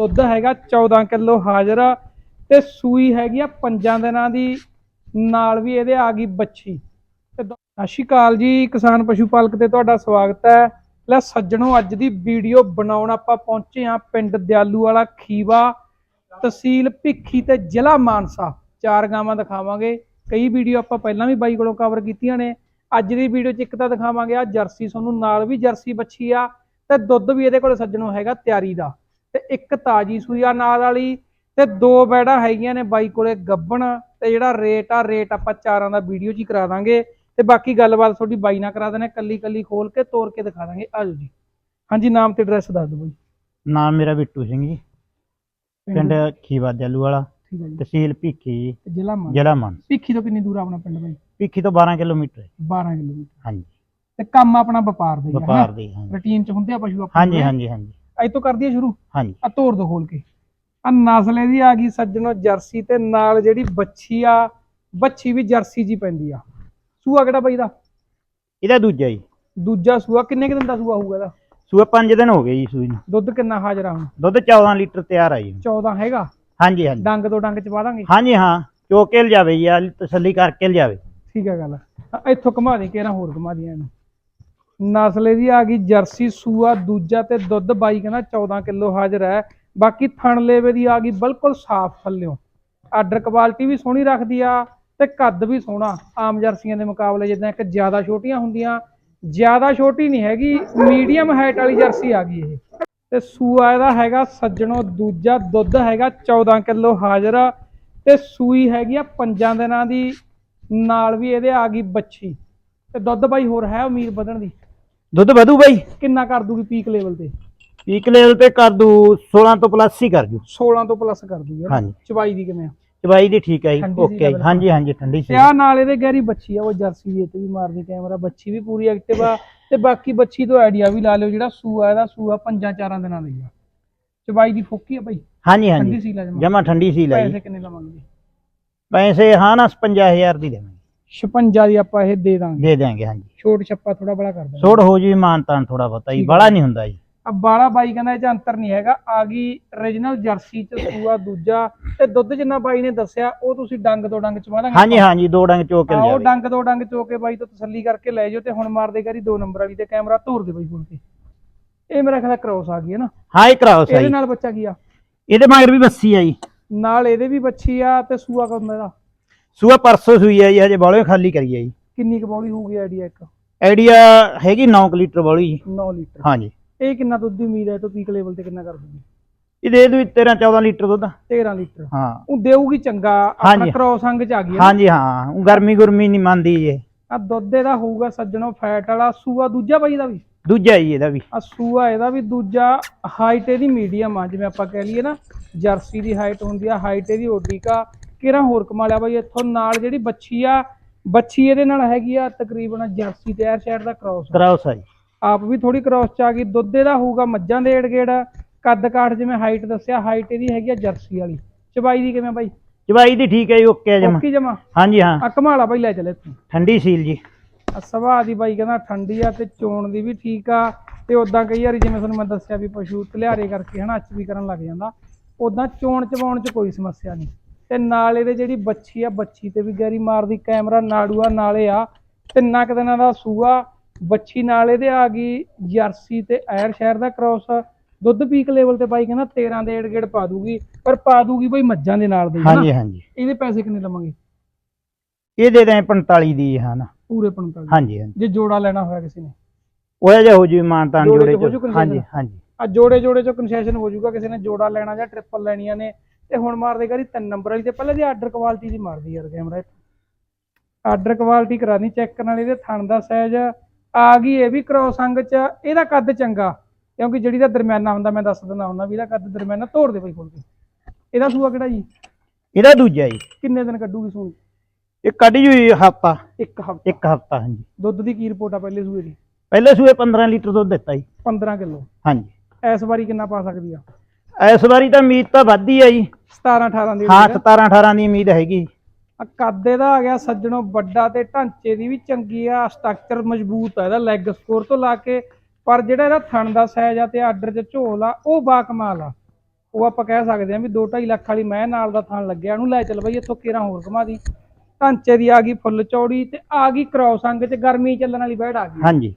ਦੁੱਧ ਹੈਗਾ 14 ਕਿਲੋ ਹਾਜ਼ਰ ਆ ਤੇ ਸੂਈ ਹੈਗੀ ਆ ਪੰਜਾਂ ਦਿਨਾਂ ਦੀ, ਨਾਲ ਵੀ ਇਹਦੇ ਆ ਗਈ ਬੱਚੀ ਤੇ ਸਤਿ ਸ਼੍ਰੀ ਅਕਾਲ ਜੀ, ਕਿਸਾਨ ਪਸ਼ੂ ਪਾਲਕ ਤੇ ਤੁਹਾਡਾ ਸਵਾਗਤ ਹੈ। ਲੈ ਸੱਜਣੋ, ਅੱਜ ਦੀ ਵੀਡੀਓ ਬਣਾਉਣ ਆਪਾਂ ਪਹੁੰਚੇ ਹਾਂ ਪਿੰਡ ਦਿਆਲੂ ਵਾਲਾ ਖੀਵਾ ਤਹਿਸੀਲ ਭਿੱਖੀ ਤੇ ਜ਼ਿਲ੍ਹਾ ਮਾਨਸਾ। ਚਾਰ ਗਾਵਾਂ ਦਿਖਾਵਾਂਗੇ। ਕਈ ਵੀਡੀਓ ਆਪਾਂ ਪਹਿਲਾਂ ਵੀ ਬਾਈ ਕੋਲੋਂ ਕਵਰ ਕੀਤੀਆਂ ਨੇ। ਅੱਜ ਦੀ ਵੀਡੀਓ 'ਚ ਇੱਕ ਤਾਂ ਦਿਖਾਵਾਂਗੇ ਆ ਜਰਸੀ, ਤੁਹਾਨੂੰ ਨਾਲ ਵੀ ਜਰਸੀ ਬੱਚੀ ਆ ਤੇ ਦੁੱਧ ਵੀ ਇਹਦੇ ਕੋਲ ਸੱਜਣੋ ਹੈਗਾ ਤਿਆਰੀ ਦਾ। ਤੇ ਇੱਕ ਤਾਜੀ ਸੂਈ ਆ ਨਾਲ ਵਾਲੀ ਤੇ ਦੋ ਬੈੜਾਂ ਹੈਗੀਆਂ ਨੇ ਬਾਈ ਕੋਲੇ ਗੱਬਣ ਤੇ ਜਿਹੜਾ ਰੇਟ ਆ ਰੇਟ ਆਪਾਂ ਚਾਰਾਂ ਦਾ ਵੀਡੀਓ ਹੀ ਕਰਾ ਦਾਂਗੇ ਤੇ ਬਾਕੀ ਗੱਲਬਾਤ ਤੁਹਾਡੀ ਬਾਈ ਨਾਲ ਕਰਾ ਦੇਣਾ ਕੱਲੀ ਕੱਲੀ ਖੋਲ ਕੇ ਤੋੜ ਕੇ ਦਿਖਾ ਦਾਂਗੇ। ਆਜੋ ਜੀ। ਹਾਂਜੀ ਨਾਮ ਤੇ ਐਡਰੈਸ ਦੱਸ ਦਿਓ ਬਾਈ। ਨਾਮ ਮੇਰਾ ਬਿੱਟੂ ਸਿੰਘ ਜੀ ਪਿੰਡ? ਖੀਵਾ ਜਲੂ ਵਾਲਾ ਠੀਕ ਹੈ ਜੀ। ਤਹਿਸੀਲ ਭੀਖੀ ਜੀ ਤੇ ਜ਼ਿਲ੍ਹਾ ਮਾਨ। ਜ਼ਿਲ੍ਹਾ ਮਾਨ। ਭਿੱਖੀ ਤੋਂ ਕਿੰਨੀ ਦੂਰ ਆ ਆਪਣਾ ਪਿੰਡ ਬਾਈ? ਭੀਖੀ ਤੋਂ 12 ਕਿਲੋਮੀਟਰ ਹੈ। 12 ਕਿਲੋਮੀਟਰ। ਹਾਂਜੀ। ਤੇ ਕੰਮ ਆਪਣਾ ਵਪਾਰ ਦਾ ਹੀ ਵਪਾਰ ਦੇ ਹਾਂਜੀ। ਰੁਟੀਨ ਚ ਹੁੰਦੇ ਆ ਪਸ਼ੂ ਆਪਣੇ ਹਾਂਜੀ। ਹਾਂਜੀ ਹਾਂਜੀ। ਅੱਜ ਤੋਂ ਕਰਦੀ ਆ ਸ਼ੁਰੂ? ਹਾਂਜੀ। ਆ ਤੋੜ ਦੋ ਖੋਲ ਕੇ। ਆ ਨਸਲੇ ਦੀ ਆ ਗਈ ਸੱਜਣੋ ਜਰਸੀ ਤੇ ਨਾਲ ਜਿਹੜੀ ਬੱਚੀ ਆ ਬੱਚੀ ਵੀ ਜਰਸੀ ਜੀ ਪੈਂਦੀ ਆ। ਸੂਆ ਕਿਹੜਾ ਬਾਈ ਦਾ? ਇਹਦਾ ਦੂਜਾ ਜੀ। ਦੂਜਾ ਸੂਆ। ਕਿੰਨੇ ਕੁ ਦਿਨ ਦਾ ਸੂਆ ਹੋਊਗਾ ਇਹਦਾ? ਸੂਆ 5 ਦਿਨ ਹੋ ਗਏ ਜੀ ਸੂਈ ਨੂੰ। ਦੁੱਧ ਕਿੰਨਾ ਹਾਜ਼ਰ ਆ ਹੁਣ? ਦੁੱਧ 14 ਲੀਟਰ ਤਿਆਰ ਆ ਜੀ। 14 ਹੈਗਾ? ਹਾਂਜੀ ਹਾਂਜੀ। ਡੰਗ ਤੋਂ ਡੰਗ ਚ ਪਾ ਦਾਂਗੇ? ਹਾਂਜੀ ਹਾਂ। ਚੋਕੇ ਲਿਜਾਵੇ ਜੀ ਆ ਤਸੱਲੀ ਕਰਕੇ ਲਿਜਾਵੇ। ਠੀਕ ਹੈ ਗੱਲ। ਆ, ਇੱਥੋਂ ਘੁਮਾ ਦੇ ਕਿਹੜਾ ਹੋਰ ਘੁਮਾ ਦੀਆਂ ਇਹਨੂੰ? ਨਸਲੇ ਦੀ ਆ ਗਈ ਜਰਸੀ, ਸੂਆ, ਦੂਜਾ ਤੇ ਦੁੱਧ। ਬਾਈ ਕਹਿੰਦਾ 14 ਕਿਲੋ ਹਾਜ਼ਰ ਹੈ। ਬਾਕੀ ਥਣ ਲੇਵੇ ਦੀ ਆ ਗਈ ਬਿਲਕੁਲ ਸਾਫ਼ ਥੱਲਿਓ। ਆਰਡਰ ਕੁਆਲਿਟੀ ਵੀ ਸੋਹਣੀ ਰੱਖਦੀ ਆ ਤੇ ਕੱਦ ਵੀ ਸੋਹਣਾ। ਆਮ ਜਰਸੀਆਂ ਦੇ ਮੁਕਾਬਲੇ ਜਿੱਦਾਂ ਇੱਕ ਜ਼ਿਆਦਾ ਛੋਟੀਆਂ ਹੁੰਦੀਆਂ, ਜ਼ਿਆਦਾ ਛੋਟੀ ਨਹੀਂ ਹੈਗੀ, ਮੀਡੀਅਮ ਹਾਈਟ ਵਾਲੀ ਜਰਸੀ ਆ ਗਈ ਇਹ। ਤੇ ਸੂਆ ਇਹਦਾ ਹੈਗਾ ਸੱਜਣੋ, ਦੂਜਾ ਦੁੱਧ ਹੈਗਾ 14 ਕਿਲੋ ਹਾਜ਼ਰ। ਆ ਤੇ ਸੂਈ ਹੈਗੀ ਆ ਪੰਜਾਂ ਦਿਨਾਂ ਦੀ, ਨਾਲ ਵੀ ਇਹਦੇ ਆ ਗਈ ਬੱਚੀ ਤੇ ਦੁੱਧ ਬਾਈ ਹੋਰ ਹੈ ਉਮੀਦ ਵਧਣ ਦੀ। ਦੁੱਧ ਵਧੂ ਬਾਈ? ਕਿੰਨਾ ਕਰ ਦੂਗੀ ਪੀਕ ਲੈਵਲ ਤੇ? ਪੀਕ ਲੈਵਲ ਤੇ ਕਰ ਦੂ 16 ਤੋਂ ਪਲੱਸ ਹੀ ਕਰ ਜੂ। 16 ਤੋਂ ਪਲੱਸ ਕਰ ਦੂਗੀ? ਹਾਂਜੀ। ਚਵਾਈ ਦੀ ਕਿਵੇਂ ਆ? ਚਵਾਈ ਦੀ ਠੀਕ ਹੈ ਜੀ ਓਕੇ ਹਾਂਜੀ ਹਾਂਜੀ ਠੰਡੀ ਸੀ। ਆ ਨਾਲ ਇਹਦੇ ਗਹਿਰੀ ਬੱਚੀ ਆ ਉਹ ਜਰਸੀ ਦੀ ਤੇ ਵੀ ਮਾਰਦੀ ਕੈਮਰਾ ਬੱਚੀ ਵੀ ਪੂਰੀ ਐਕਟਿਵ ਆ ਤੇ ਬਾਕੀ ਬੱਚੀ ਤੋਂ ਆਈਡੀਆ ਵੀ ਲਾ ਲਿਓ ਜਿਹੜਾ ਸੂਆ ਇਹਦਾ ਸੂਆ ਪੰਜਾਂ ਚਾਰਾਂ ਦਿਨਾਂ ਲਈ ਆ। ਚਵਾਈ ਦੀ ਫੋਕੀ ਆ ਬਾਈ? ਹਾਂਜੀ ਹਾਂਜੀ। ਜਮਾ। ਠੰਡੀ ਸੀ ਲਈ ਪੈਸੇ ਕਿੰਨੇ ਲਵਾਂਗੇ? ਪੈਸੇ ਹਾਂ ਨਾ 55000 ਦੀ ਦੇਵਾਂਗੇ। 56 ਦੀ ਆਪਾਂ ਇਹ ਦੇ ਦਾਂਗੇ। ਦੇ ਦਿਆਂਗੇ ਹਾਂਜੀ। ਛੋਟ ਛੱਪਾ ਥੋੜਾ ਬੜਾ ਕਰ ਦਾਂਗੇ ਛੋੜ ਹੋ ਜੀ ਮਾਨਤਾਨ ਥੋੜਾ ਬਹੁਤਾ ਜੀ ਬੜਾ ਨਹੀਂ ਹੁੰਦਾ ਜੀ। ਆ ਬਾਲਾ ਬਾਈ ਕਹਿੰਦਾ ਇਹ ਚ ਅੰਤਰ ਨਹੀਂ ਹੈਗਾ ਆ ਗਈ origignal ਜਰਸੀ ਚ ਸੂਆ ਦੂਜਾ ਤੇ ਦੁੱਧ ਜਿੰਨਾ ਬਾਈ ਨੇ ਦੱਸਿਆ ਉਹ ਤੁਸੀਂ ਡੰਗ ਤੋਂ ਡੰਗ ਚਵਾ ਦਾਂਗੇ ਹਾਂਜੀ ਹਾਂਜੀ ਦੋ ਡੰਗ ਚੋਕ ਕੇ ਲਿਜਾਵੇ ਡੰਗ ਤੋਂ ਡੰਗ ਚੋ ਕੇ ਬਾਈ ਤੋਂ ਤਸੱਲੀ ਕਰਕੇ ਲੈ ਜਾਓ ਤੇ ਹੁਣ ਮਾਰ ਦੇ ਕਰੀ ਦੋ ਨੰਬਰ ਵਾਲੀ ਤੇ ਕੈਮਰਾ ਧੋਰ ਦੇ ਬਾਈ ਕੋਲ ਕੇ ਇਹ ਮੇਰਾ ਖਿਆਲ ਕ੍ਰੋਸ ਆ ਗਈ ਹੈ ਨਾ। ਹਾਂ ਇਹ ਕਰਾਓ ਇਹਦੇ ਸਹੀ ਨਾਲ ਬੱਚਾ ਕੀ ਆ? ਇਹਦੇ ਮਗਰ ਵੀ ਬੱਸੀ ਆ ਜੀ। ਨਾਲ ਇਹਦੇ ਵੀ ਬੱਚੀ ਆ ਤੇ ਸੂਆ ਕਦੋਂ ਦਾ ਇਹਦਾ? ਸੂਆ ਪਰਸੋਂ ਸੂਈ ਆ ਜੀ ਹਜੇ ਬੌਲੇ ਖਾਲੀ ਕਰੀ ਆ ਜੀ। ਕਿੰਨੀ ਕੁ ਬੌਲੀ ਹੋਊਗੀ ਆਈਡੀਆ ਇੱਕ? ਆਈਡੀਆ ਹੈਗੀ 9 ਲੀਟਰ ਬੌਲੀ ਜੀ। 9 ਲੀਟਰ। ਹਾਂਜੀ। ਇਹ ਕਿੰਨਾ ਦੁੱਧ ਦੀ ਉਮੀਦ ਹੈ ਤੋਂ ਪੀਕ ਲੈਵਲ ਤੇ ਕਿੰਨਾ ਕਰ ਦੂਗੀ ਇਹ ਦੇ ਦੂ 13 14 ਲੀਟਰ ਦੁੱਧ 13 ਲੀਟਰ। ਹਾਂ। ਉਹ ਦੇਊਗੀ ਚੰਗਾ ਆਪਣਾ। ਕ੍ਰੋਸ ਅੰਗ ਚ ਆ ਗਈ ਹੈ। ਹਾਂਜੀ ਹਾਂ। ਗਰਮੀ ਗੁਰਮੀ ਨਹੀਂ ਮੰਨਦੀ ਇਹ। ਆ ਦੁੱਧ ਇਹਦਾ ਹੋਊਗਾ ਸੱਜਣੋ ਫੈਟ ਵਾਲਾ ਸੂਆ ਦੂਜਾ ਬਾਈ ਦਾ ਵੀ? ਦੂਜਾ ਜੀ ਇਹਦਾ ਵੀ। ਆ ਸੂਆ ਇਹਦਾ ਵੀ ਦੂਜਾ ਹਾਈਟ ਇਹਦੀ ਮੀਡੀਅਮ ਆ ਜਿਵੇਂ ਆਪਾਂ ਕਹਿ ਲਈਏ ਨਾ ਜਰਸੀ ਦੀ ਹਾਈਟ ਹੁੰਦੀ ਆ ਹਾਈਟ ਇਹਦੀ ਓਡੀਕਾ ਕਿਹੜਾ ਹੋਰ ਕਮਾਲਿਆ ਬਾਈ? ਇੱਥੋਂ ਨਾਲ ਜਿਹੜੀ ਬੱਚੀ ਆ ਬੱਚੀ ਇਹਦੇ ਨਾਲ ਹੈਗੀ ਆ ਤਕਰੀਬਨ ਜਰਸੀ ਤੇ ਸ਼ਹਿਰ ਦਾ ਕ੍ਰਾਸ ਕਰਾਓ ਸਹੀ ਆਪ ਵੀ ਥੋੜੀ ਕ੍ਰਾਸ ਚ ਆ ਗਈ। ਦੁੱਧ ਇਹਦਾ ਹੋਊਗਾ ਮੱਝਾਂ ਦੇ ਏੜ ਗੇੜ ਕੱਦ ਕਾਠ ਜਿਵੇਂ ਹਾਈਟ ਦੱਸਿਆ ਹਾਈਟ ਇਹਦੀ ਹੈਗੀ ਆ ਜਰਸੀ ਵਾਲੀ। ਚਬਾਈ ਦੀ ਕਿਵੇਂ ਬਾਈ? ਚਵਾਈ ਦੀ ਠੀਕ ਹੈ ਜੀ ਓਕੇ ਜਮਾ। ਓਕੇ ਜਮਾ? ਹਾਂਜੀ ਹਾਂ। ਆ ਕਮਾਲਾ ਬਾਈ ਲੈ ਚੱਲੇ ਤੂੰ ਠੰਡੀ ਸੀਲ ਜੀ। ਆ ਸੁਭਾਅ ਦੀ ਬਾਈ ਕਹਿੰਦਾ ਠੰਡੀ ਆ ਤੇ ਚੋਣ ਦੀ ਵੀ ਠੀਕ ਆ। ਤੇ ਉਦਾਂ ਕਈ ਵਾਰੀ ਜਿਵੇਂ ਤੁਹਾਨੂੰ ਮੈਂ ਦੱਸਿਆ ਵੀ ਪਸ਼ੂ ਧਲਿਆਰੇ ਕਰਕੇ ਹਨਾ ਅੱਚ ਵੀ ਕਰਨ ਲੱਗ ਜਾਂਦਾ। ਉਦਾਂ ਚੋਣ ਚਵਾਉਣ ਚ ਕੋਈ ਸਮੱਸਿਆ ਨਹੀਂ। ਤੇ ਨਾਲ ਇਹਦੇ ਜਿਹੜੀ ਬੱਚੀ ਆ ਬੱਚੀ ਤੇ ਵੀ ਗੈਰੀ ਮਾਰਦੀ ਕੈਮਰਾ ਨਾੜੂਆ ਨਾਲੇ ਆ ਤਿੰਨਾਂ ਕੁ ਦਿਨਾਂ ਦਾ ਸੂਆ ਬੱਚੀ ਨਾਲ ਇਹਦੇ ਆ ਗਈ ਜਰਸੀ ਤੇ ਐਰ ਸ਼ਹਿਰ ਦਾ ਕ੍ਰਾਸ ਦੁੱਧ ਪੀਕ ਲੈਵਲ ਤੇ ਬਾਈ ਕਹਿੰਦਾ 13 ਦੇ ਏੜ ਗੇੜ ਪਾ ਦੂਗੀ ਪਰ ਪਾ ਦੂਗੀ ਬਈ ਮੱਝਾਂ ਦੇ ਨਾਲ ਦੇ ਹਨਾ? ਹਾਂਜੀ। ਹਾਂਜੀ ਇਹਦੇ ਪੈਸੇ ਕਿੰਨੇ ਲਵਾਂਗੇ? ਇਹ ਦੇ ਦਾਂ 45 ਦੀ ਹਾਂ ਨਾ ਪੂਰੇ 45 ਹਾਂਜੀ ਹਾਂਜੀ। ਜੇ ਜੋੜਾ ਲੈਣਾ ਹੋਇਆ ਕਿਸੇ ਨੇ? ਉਹ ਜਿਹਾ ਹੋ ਜੀ ਮਾਨਤਾਨ ਜੋੜੇ ਜੋੜੇ ਚ ਜੂ? ਹਾਂਜੀ ਹਾਂਜੀ। ਆ ਜੋੜੇ ਜੋੜੇ ਚੋਂ ਕਨਸੈਸ਼ਨ ਹੋ ਜਾਊਗਾ ਕਿਸੇ ਨੇ ਜੋੜਾ ਲੈਣਾ ਜਾਂ ਟ੍ਰਿਪਲ ਲੈਣੀਆਂ ਨੇ ਤੇ ਹੁਣ ਮਾਰਦੇ ਕਰੀ ਤਿੰਨ ਨੰਬਰ ਵਾਲੀ ਤੇ ਪਹਿਲਾਂ ਦੀ ਆਰਡਰ ਕੁਆਲਿਟੀ ਦੀ ਮਾਰਦੀ ਯਾਰ ਕੈਮਰਾ ਆਰਡਰ ਕੁਆਲਿਟੀ ਕਰਾਣੀ ਚੈੱਕ ਕਰਨ ਵਾਲੀ ਦੇ ਥਣ ਦਾ ਸਾਈਜ਼ ਆ ਗਈ ਇਹ ਵੀ ਕ੍ਰੋਸ ਅੰਗ ਚ ਇਹਦਾ ਕੱਦ ਚੰਗਾ ਕਿਉਂਕਿ ਜਿਹੜੀ ਦਾ ਦਰਮਿਆਨਾ ਹੁੰਦਾ ਮੈਂ ਦੱਸ ਦਿੰਦਾ ਹੁੰਦਾ ਵੀ ਇਹਦਾ ਕੱਦ ਦਰਮਿਆਨਾ ਤੋੜ ਦੇ ਬਈ ਖੋਲ ਕੇ। ਇਹਦਾ ਸੂਆ ਕਿਹੜਾ ਜੀ? ਇਹਦਾ ਦੂਜਾ ਜੀ। ਕਿੰਨੇ ਦਿਨ ਕੱਢੂਗੀ ਸੂਈ? ਇਹ ਕੱਢੀ ਹੋਈ ਹਫਤਾ। ਇੱਕ ਹਫ਼ਤਾ। ਇੱਕ ਹਫਤਾ ਹਾਂਜੀ। ਦੁੱਧ ਦੀ ਕੀ ਰਿਪੋਰਟ ਆ ਪਹਿਲੇ ਸੂਏ ਦੀ? ਪਹਿਲੇ ਸੂਏ 15 ਲੀਟਰ ਦੁੱਧ ਦਿੱਤਾ ਜੀ। 15 ਕਿਲੋ। ਹਾਂਜੀ। ਇਸ ਵਾਰੀ ਕਿੰਨਾ ਪਾ ਸਕਦੀ ਆ? ਇਸ ਵਾਰੀ ਤਾਂ ਉਮੀਦ ਤਾਂ ਵੱਧਦੀ ਆ ਜੀ। 17 18 ਦੀ ਹਾਂ ਉਮੀਦ ਆ। 17 18 ਦੀ ਉਮੀਦ ਹੈਗੀ। ਆ ਕੱਦ ਇਹਦਾ ਆ ਗਿਆ ਸੱਜਣੋ ਵੱਡਾ ਤੇ ਢਾਂਚੇ ਦੀ ਵੀ ਚੰਗੀ ਆ ਸਟਰਕਚਰ ਮਜ਼ਬੂਤ ਆ ਇਹਦਾ ਲੈਗ ਸਕੋਰ ਤੋਂ ਲਾ ਕੇ ਪਰ ਜਿਹੜਾ ਇਹਦਾ ਥਣ ਦਾ ਸਾਈਜ਼ ਆ ਤੇ ਆਰਡਰ 'ਚ ਝੋਲ ਆ ਉਹ ਬਾ ਕਮਾਲ ਆ। ਉਹ ਆਪਾਂ ਕਹਿ ਸਕਦੇ ਹਾਂ ਵੀ 2.5 ਲੱਖ ਵਾਲੀ ਮੈਂ ਨਾਲ ਦਾ ਥਾਂ ਲੱਗਿਆ ਉਹਨੂੰ ਲੈ ਚੱਲ ਬਈ ਇੱਥੋਂ ਕੇਰਾ ਹੋਰ ਘੁਮਾ ਦੀ। ਢਾਂਚੇ ਦੀ ਆ ਗਈ ਫੁੱਲ ਚੌੜੀ ਤੇ ਆ ਗਈ ਕ੍ਰੋਸ ਅੰਗ ਚ ਗਰਮੀ ਚੱਲਣ ਵਾਲੀ ਬੈੜ ਆ ਗਈ। ਹਾਂਜੀ।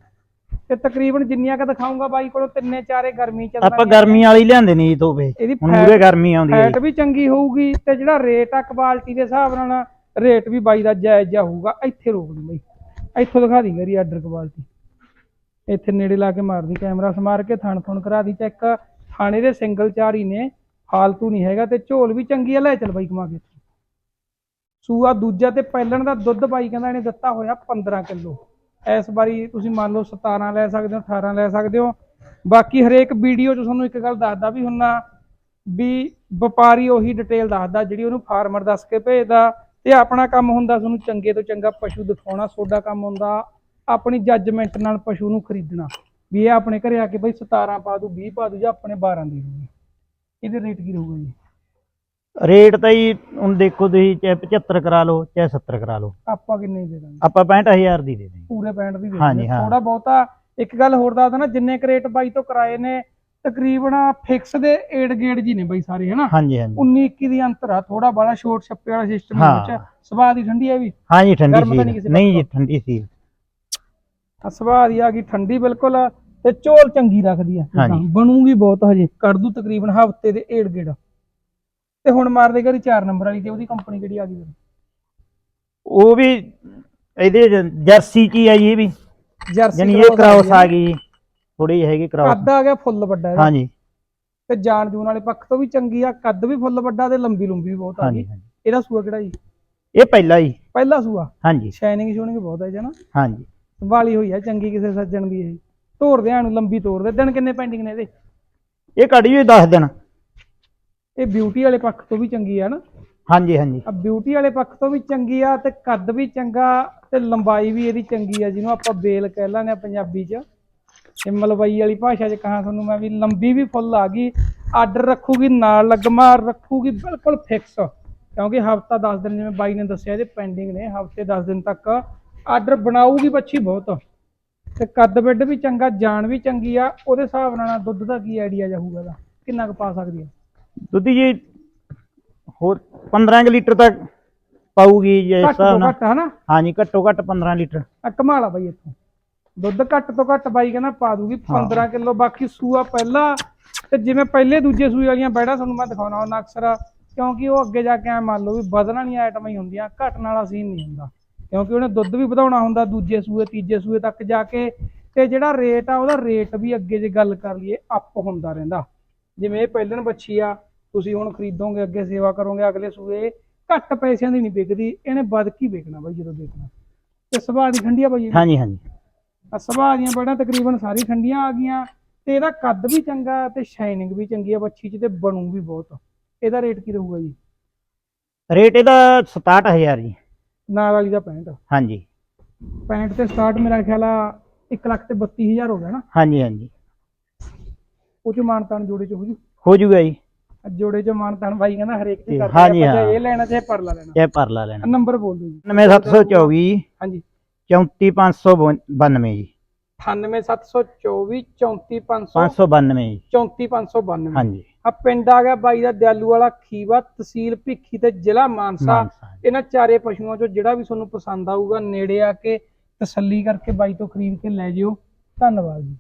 ਤੇ ਤਕਰੀਬਨ ਜਿੰਨੀਆਂ ਕ ਦਿਖਾਉਂਗਾ ਬਾਈ ਕੋਲੋਂ ਤਿੰਨੇ ਚਾਰੇ ਗਰਮੀ ਚੱਲਣ ਆਪਾਂ ਗਰਮੀ ਵਾਲੀ ਲਿਆਂਦੇ ਨਹੀਂ ਜੀ ਤੋਹਫੇ। ਇਹਦੀ ਮੂਰੇ ਗਰਮੀ ਆਉਂਦੀ ਹੈ ਫੈਟ ਵੀ ਚੰਗੀ ਹੋਊਗੀ ਤੇ ਜਿਹੜਾ ਰੇਟ ਆ ਕੁਆਲਿਟੀ ਦੇ ਹਿਸਾਬ ਨਾਲ ਰੇਟ ਵੀ ਬਾਈ ਦਾ ਜਾਇਜ਼ ਜਿਹਾ ਹੋਊਗਾ। ਇੱਥੇ ਰੋਕ ਲਈ ਬਾਈ। ਇੱਥੋਂ ਦਿਖਾ ਦੀ ਗਰੀ ਆਰਡਰ ਕੁਆਲਿਟੀ ਇੱਥੇ ਨੇੜੇ ਲਾ ਕੇ ਮਾਰਦੀ ਕੈਮਰਾ ਸਮਾਰ ਕੇ ਥਣ ਥਣ ਕਰਾ ਦੀ ਚੈੱਕ ਥਾਣੇ ਦੇ ਸਿੰਗਲ ਚਾਰ ਹੀ ਨੇ ਫਾਲਤੂ ਨਹੀਂ ਹੈਗਾ ਤੇ ਝੋਲ ਵੀ ਚੰਗੀ ਆ ਲੈ ਚੱਲ ਬਾਈ ਕਮਾ ਕੇ। ਸੂਆ ਦੂਜਾ ਤੇ ਪਹਿਲਣ ਦਾ ਦੁੱਧ ਬਾਈ ਕਹਿੰਦਾ ਇਹਨੇ ਦਿੱਤਾ ਹੋਇਆ 15 ਕਿਲੋ। ਇਸ ਵਾਰੀ ਤੁਸੀਂ ਮੰਨ ਲਓ 17 ਲੈ ਸਕਦੇ ਹੋ 18 ਲੈ ਸਕਦੇ ਹੋ। ਬਾਕੀ ਹਰੇਕ ਵੀਡੀਓ 'ਚ ਤੁਹਾਨੂੰ ਇੱਕ ਗੱਲ ਦੱਸਦਾ ਵੀ ਹੁੰਨਾ ਵੀ ਵਪਾਰੀ ਉਹੀ ਡਿਟੇਲ ਦੱਸਦਾ ਜਿਹੜੀ ਉਹਨੂੰ ਫਾਰਮਰ ਦੱਸ ਕੇ ਭੇਜਦਾ ਤੇ ਆਪਣਾ ਕੰਮ ਹੁੰਦਾ ਤੁਹਾਨੂੰ ਚੰਗੇ ਤੋਂ ਚੰਗਾ ਪਸ਼ੂ ਦਿਖਾਉਣਾ ਤੁਹਾਡਾ ਕੰਮ ਹੁੰਦਾ, ਆਪਣੀ ਜੱਜਮੈਂਟ ਨਾਲ ਪਸ਼ੂ ਨੂੰ ਖਰੀਦਣਾ। ਵੀ ਇਹ ਆਪਣੇ ਘਰੇ ਆ ਕੇ ਬਈ 17 ਪਾ ਦੂ 20 ਪਾ ਦੂ ਜਾਂ ਆਪਣੇ 12 ਦੇ ਦੂਗੀ ਇਹਦੇ ਰੇਟ ਕੀ ਰਹੂਗਾ ਜੀ? ਰੇਟ ਤਾਂ ਜੀ ਹੁਣ ਦੇਖੋ ਤੁਸੀਂ ਚਾਹੇ 75 ਕਰਾ ਲਓ ਚਾਹੇ 70 ਕਰਾ ਲਓ। ਆਪਾਂ ਕਿੰਨੇ ਦੇ ਦਾਂਗੇ? ਆਪਾਂ 65000 ਦੀ ਦੇ ਦੇਂਗੇ। ਪੂਰੇ 65 ਦੀ ਦੇ ਹਾਂਜੀ, ਹਾਂ। ਥੋੜਾ ਬਹੁਤਾ ਇੱਕ ਗੱਲ ਹੋਰ ਦੱਸਦਾ ਨਾ ਜਿੰਨੇ ਕਰੇਟ ਬਾਈ ਤੋਂ ਕਰਾਏ ਨੇ ਤਕਰੀਬਨ ਫਿਕਸ ਦੇ ਏਡ ਗੇੜ ਜੀ ਨੇ ਬਾਈ ਸਾਰੇ ਹਨਾ? ਹਾਂਜੀ ਹਾਂਜੀ। 19 21 ਦੀ ਅੰਤਰ ਆ ਥੋੜਾ ਬੜਾ ਸ਼ੋਰਟ ਛੱਪੇ ਵਾਲਾ ਸਿਸਟਮ ਹਾਂ। ਵਿੱਚ। ਸੁਭਾਅ ਦੀ ਠੰਡੀ ਹੈ ਵੀ? ਹਾਂਜੀ ਠੰਡੀ ਗਰਮ ਤਾਂ ਨਹੀਂ ਸੀ ਕਿਸੇ ਨਹੀਂ ਜੀ। ਠੰਡੀ ਸੀ ਆ ਸੁਭਾਅ ਦੀ ਆ ਗਈ ਠੰਡੀ ਬਿਲਕੁਲ ਤੇ ਝੋਲ ਚੰਗੀ ਰੱਖਦੀ ਆ। ਹਾਂਜੀ। ਬਣੂਗੀ ਬਹੁਤ ਹਜੇ। ਕੱਢ ਦੂ ਤਕਰੀਬਨ ਹਫ਼ਤੇ ਦੇ ਏੜ ਗੇੜ। ਤੇ ਹੁਣ ਮਾਰਦੇ ਘਰੀ 4 ਨੰਬਰ ਵਾਲੀ ਤੇ ਉਹਦੀ ਕੰਪਨੀ ਕਿਹੜੀ ਆ ਗਈ ਫਿਰ? ਉਹ ਵੀ ਇਹਦੇ ਜਰਸੀ ਕੀ ਆ ਜੀ ਇਹ ਵੀ। ਜਰਸੀ ਯਾਨੀ ਇਹ ਕ੍ਰਾਸ ਆ ਗਈ ਥੋੜੀ ਜਿਹੀ ਹੈਗੀ ਕ੍ਰਾਸ ਕੱਦ ਆ ਗਿਆ ਫੁੱਲ ਵੱਡਾ ਇਹਦਾ। ਹਾਂਜੀ। ਤੇ ਜਾਨ ਜੂਨ ਵਾਲੇ ਪੱਖ ਤੋਂ ਵੀ ਚੰਗੀ ਆ ਕੱਦ ਵੀ ਫੁੱਲ ਵੱਡਾ ਤੇ ਲੰਬੀ ਲੰਬੀ ਵੀ ਬਹੁਤ ਆ ਹਾਂਜੀ ਗਈ। ਹਾਂਜੀ ਇਹਦਾ ਸੂਆ ਕਿਹੜਾ ਜੀ? ਇਹ ਪਹਿਲਾ ਹੀ ਪਹਿਲਾ ਸੂਆ? ਹਾਂਜੀ। ਸ਼ਾਈਨਿੰਗ ਸ਼ੂਨਿੰਗ ਬਹੁਤ ਹੈ ਜਨਾ ਹਾਂਜੀ। ਵਾਲੀ ਹੋਈ ਆ ਚੰਗੀ ਕਿਸੇ ਸੱਜਣ ਦੀ ਇਹ। ਤੋੜਦੇ ਆ ਨੂੰ ਲੰਬੀ ਤੋੜਦੇ ਦਿਨ ਕਿੰਨੇ ਪੈਂਡਿੰਗ ਨੇ ਇਹਦੇ? ਇਹ ਕੱਢ ਜੀ 10 ਦਿਨ। ਇਹ ਬਿਊਟੀ ਵਾਲੇ ਪੱਖ ਤੋਂ ਵੀ ਚੰਗੀ ਆ ਨਾ? ਹਾਂਜੀ ਹਾਂਜੀ। ਆ ਬਿਊਟੀ ਵਾਲੇ ਪੱਖ ਤੋਂ ਵੀ ਚੰਗੀ ਆ ਤੇ ਕੱਦ ਵੀ ਚੰਗਾ ਤੇ ਲੰਬਾਈ ਵੀ ਇਹਦੀ ਚੰਗੀ ਆ ਜਿਹਨੂੰ ਆਪਾਂ ਬੇਲ ਕਹਿ ਲੈਂਦੇ ਆ ਪੰਜਾਬੀ 'ਚ। ਤੇ ਮਲਵਈ ਵਾਲੀ ਭਾਸ਼ਾ 'ਚ ਕਹਾਂ ਤੁਹਾਨੂੰ ਮੈਂ ਵੀ ਲੰਬੀ ਵੀ ਫੁੱਲ ਆ ਗਈ ਆਰਡਰ ਰੱਖੂਗੀ ਨਾਲ ਲੱਗਮਾ ਰੱਖੂਗੀ ਬਿਲਕੁਲ ਫਿਕਸ ਕਿਉਂਕਿ ਹਫਤਾ 10 ਦਿਨ ਜਿਵੇਂ ਬਾਈ ਨੇ ਦੱਸਿਆ ਇਹਦੇ ਪੈਂਡਿੰਗ ਨੇ ਹਫ਼ਤੇ 10 ਦਿਨ ਤੱਕ ਆਰਡਰ ਬਣਾਊਗੀ ਬੱਚੀ ਬਹੁਤ। ਤੇ ਕੱਦ ਬਿੱਡ ਵੀ ਚੰਗਾ ਜਾਨ ਵੀ ਚੰਗੀ ਆ ਉਹਦੇ ਹਿਸਾਬ ਨਾਲ ਦੁੱਧ ਦਾ ਕੀ ਆਈਡੀਆ ਜਾਊਗਾ ਇਹਦਾ? ਕਿੰਨਾ ਕੁ ਪਾ ਸਕਦੀ ਆ? ਦੁੱਧ ਜੀ ਹੋਰ 15 ਕੁ ਲੀਟਰ ਤੱਕ ਪਾਊਗੀ ਜੇ ਇਸ ਘੱਟ ਹਿਸਾਬ ਤੋਂ ਨਾਲ। ਘੱਟ ਹਨਾ? ਹਾਂਜੀ ਘੱਟੋ ਘੱਟ 15 ਲੀਟਰ। ਆ ਕਮਾਲ ਆ ਬਾਈ ਇੱਥੋਂ। ਦੁੱਧ ਘੱਟ ਤੋਂ ਘੱਟ ਬਾਈ ਕਹਿੰਦਾ ਪਾ ਦੂਗੀ 15 ਕਿਲੋ ਬਾਕੀ ਸੂਆ ਪਹਿਲਾ ਤੇ ਜਿਵੇਂ ਪਹਿਲੇ ਦੂਜੇ ਸੂਏ ਵਾਲੀਆਂ ਬੈੜਾ ਤੁਹਾਨੂੰ ਮੈਂ ਦਿਖਾਉਣਾ ਉਹਨਾਂ ਅਕਸਰ ਕਿਉਂਕਿ ਉਹ ਅੱਗੇ ਜਾ ਕੇ ਐ ਮੰਨ ਲਓ ਵੀ ਵਧਣ ਵਾਲੀਆਂ ਆਈਟਮਾਂ ਹੀ ਹੁੰਦੀਆਂ ਘਟਣ ਵਾਲਾ ਸੀਨ ਨਹੀਂ ਹੁੰਦਾ। ਕਿਉਂਕਿ ਉਹਨੇ ਦੁੱਧ ਵੀ ਵਧਾਉਣਾ ਹੁੰਦਾ ਦੂਜੇ ਸੂਏ ਤੀਜੇ ਸੂਏ ਤੱਕ ਜਾ ਕੇ ਤੇ ਜਿਹੜਾ ਰੇਟ ਆ ਉਹਦਾ ਰੇਟ ਵੀ ਅੱਗੇ ਜੇ ਗੱਲ ਕਰ ਲਈਏ ਅਪ ਹੁੰਦਾ ਰਹਿੰਦਾ। ਜਿਵੇਂ ਇਹ ਪਹਿਲਣ ਬੱਚੀ ਆ ਤੁਸੀਂ ਹੁਣ ਖਰੀਦੋਗੇ ਅੱਗੇ ਸੇਵਾ ਕਰੋਗੇ ਅਗਲੇ ਸੂਏ ਘੱਟ ਪੈਸਿਆਂ ਦੀ ਨਹੀਂ ਵਿਕਦੀ ਇਹਨੇ ਵੱਧ ਕੀ ਵੇਚਣਾ ਬਾਈ ਜਦੋਂ ਦੇਖਣਾ। ਤੇ ਸੁਭਾਅ ਦੀ ਠੰਡੀ ਆ ਬਾਈ। ਹਾਂਜੀ ਹਾਂਜੀ। ਆ ਸੁਭਾਅ ਦੀਆਂ ਬੜਾ ਤਕਰੀਬਨ ਸਾਰੀ ਠੰਡੀਆਂ ਆ ਗਈਆਂ ਤੇ ਇਹਦਾ ਕੱਦ ਵੀ ਚੰਗਾ ਤੇ ਸ਼ਾਈਨਿੰਗ ਵੀ ਚੰਗੀ ਆ ਬੱਚੀ 'ਚ ਤੇ ਬਣੂ ਵੀ ਬਹੁਤ। ਇਹਦਾ ਰੇਟ ਕੀ ਰਹੂਗਾ ਜੀ? ਰੇਟ ਇਹਦਾ 67000 ਜੀ। ਨਾਲ ਵਾਲੀ ਦਾ 65 ਹਾਂਜੀ। 65 ਤੇ ਸਟਾਰਟ ਮੇਰਾ ਖਿਆਲ ਆ 1 ਲੱਖ ਤੇ 32000 ਹੋ ਗਿਆ ਨਾ। ਹਾਂਜੀ ਹਾਂਜੀ। ਉਹ ਚ ਮਾਨਤਾਨ ਜੋੜੇ ਚ ਹੋ ਜੂ। ਹੋ ਜੂਗਾ ਜੀ। ਜੋੜੇ ਚ ਮਾਨਤਾਨ ਬਾਈ ਕਹਿੰਦਾ ਹਰੇਕ ਤੇ ਕਰਦਾ ਹਾਂਜੀ, ਹਾਂ। ਇਹ ਲੈਣਾ ਚਾਹੇ ਪਰਲਾ ਲੈਣਾ। ਚਾਹੇ ਪਰਲਾ ਲੈਣਾ। ਨੰਬਰ ਬੋਲ ਦਿਓ ਜੀ। 97724 ਹਾਂਜੀ। 34592 ਜੀ। 98724 34500 592 ਜੀ। 34592 ਹਾਂਜੀ। ਆ ਪਿੰਡ ਆ ਗਿਆ ਬਾਈ ਦਾ ਦਿਆਲੂ ਵਾਲਾ ਖੀਵਾ ਤਹਿਸੀਲ ਭਿੱਖੀ ਤੇ ਜ਼ਿਲ੍ਹਾ ਮਾਨਸਾ। ਇਹਨਾਂ ਚਾਰੇ ਪਸ਼ੂਆਂ ਚੋਂ ਜਿਹੜਾ ਵੀ ਤੁਹਾਨੂੰ ਪਸੰਦ ਆਊਗਾ ਨੇੜੇ ਆ ਕੇ ਤਸੱਲੀ ਕਰਕੇ ਬਾਈ ਤੋਂ ਖਰੀਦ ਕੇ ਲੈ ਜਿਓ। ਧੰਨਵਾਦ ਜੀ।